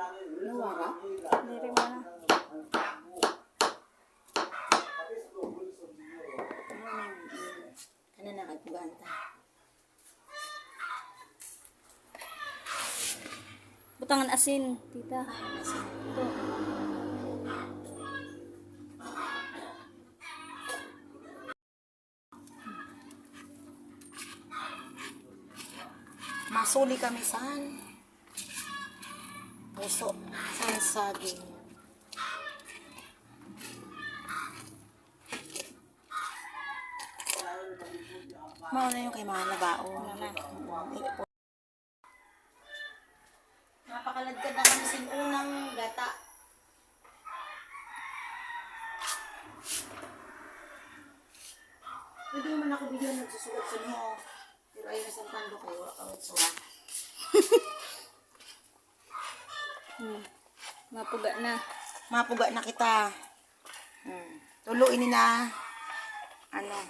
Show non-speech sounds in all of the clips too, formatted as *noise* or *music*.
Nawara? Diri mo na. Ano na kagpugaan ta? Butangan asin, tita. Ito. Masuli kami saan? Puso. Saan saging? Mauna yung kay mga labao. Napakaladkad na kami sin unang gata. Pwede naman ako bigyan nagsusulat sa inyo. Pero ay nasantando kayo. Awit sulat. *laughs* Hmm. Mapuga na. Mapuga na kita. Hmm. Tuluin ni na. Ano?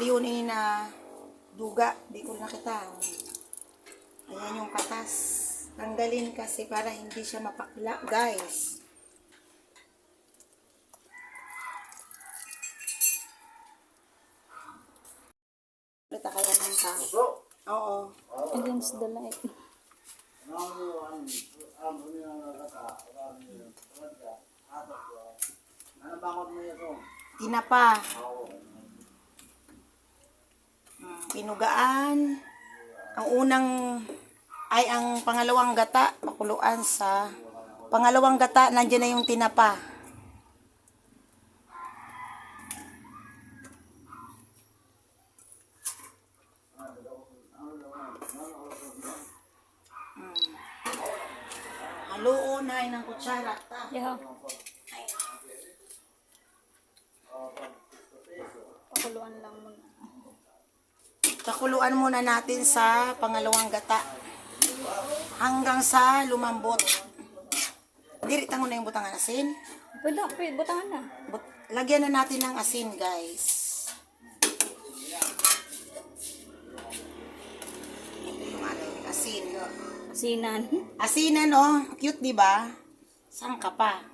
Yun ini na duga. Di ko na kita. Ayan yung katas. Tanggalin kasi para hindi siya mapakla, guys. Kita kaya ng tao. Oo. Against the light. Tinapa. Mm, Pinugaan. Ang unang ay ang pangalawang gata, makuluan sa pangalawang gata, nandiyan na yung tinapa. Haluon na ng kutsara. Ta. Yaho. Pakuluan lang muna. Pakuluan muna natin sa pangalawang gata. Hanggang sa lumambot. Diri tango na yung butang asin. Pwede, butangan na. But, lagyan na natin ng asin, guys. Ito yung ano, yung asin. Asinan. Asinan, oh. Cute, di ba? Saan ka pa?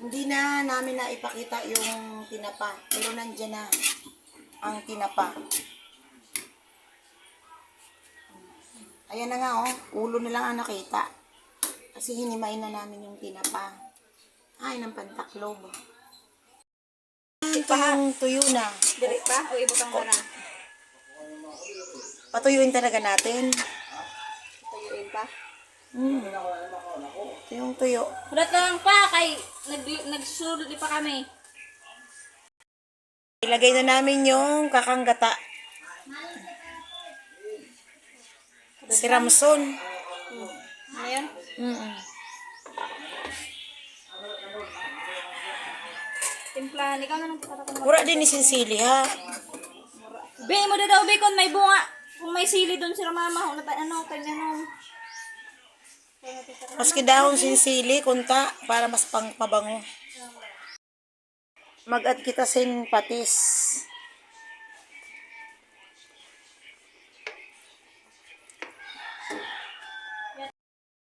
Hindi na namin na ipakita yung tinapa. Pero nandyan na ang tinapa. Ayan na nga, oh. Ulo na lang ang nakita. Kasi hinimain na namin yung tinapa. Ay, ng pantaklob. Ito yung tuyo na. Diri pa? O ibutang mo na? Patuyuin talaga natin. Tuyuin pa? Mm. Ito yung tuyo. Hulat lang pa, kay nag, nagsulod pa kami. Ilagay na namin yung kakanggata. Si Ramson. Ano yan? Mm Timplahan, ikaw na nang tatakon mo. Pura din ni Sinsili ha. Be, mo na daw, be, kung may bunga. Kung may sili doon sila mama, ano, ano, kanya no. Maski dahon sinsili, kunta, para mas pang mabango. Mag-add kita sin patis.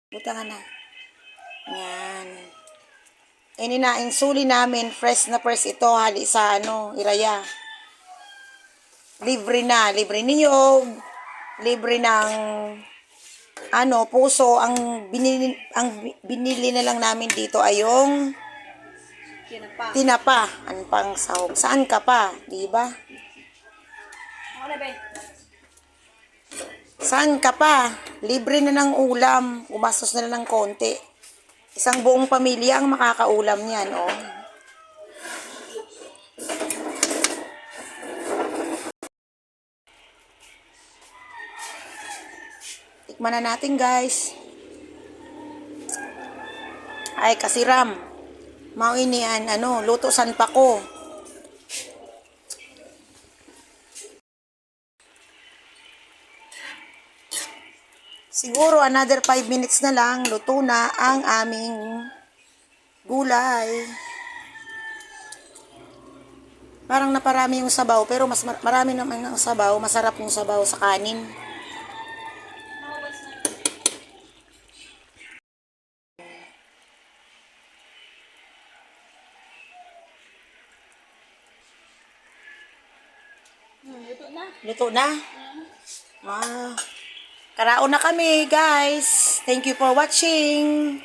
Butangan na. Yan. Ini na, insuli namin, fresh na fresh ito, hali sa ano, iraya. Libre na, libre niyog, libre ng ano, puso, ang binili, ang binili na lang namin dito ay yung Yan pa. tinapa, ang pang sahog. Saan ka pa, di ba? Saan ka pa? Libre na ng ulam, umastos na lang ng konti. Isang buong pamilya ang makakaulam niyan, oh. Tikman na natin, guys. Ay, kasi Ram. Mau ini an, ano, luto san pa ko. Siguro another 5 minutes na lang, luto na ang aming gulay. Parang naparami yung sabaw, pero mas mar- marami naman ang sabaw. Masarap yung sabaw sa kanin. Hmm, luto na. Luto na. Ah. Karaon na kami, guys. Thank you for watching.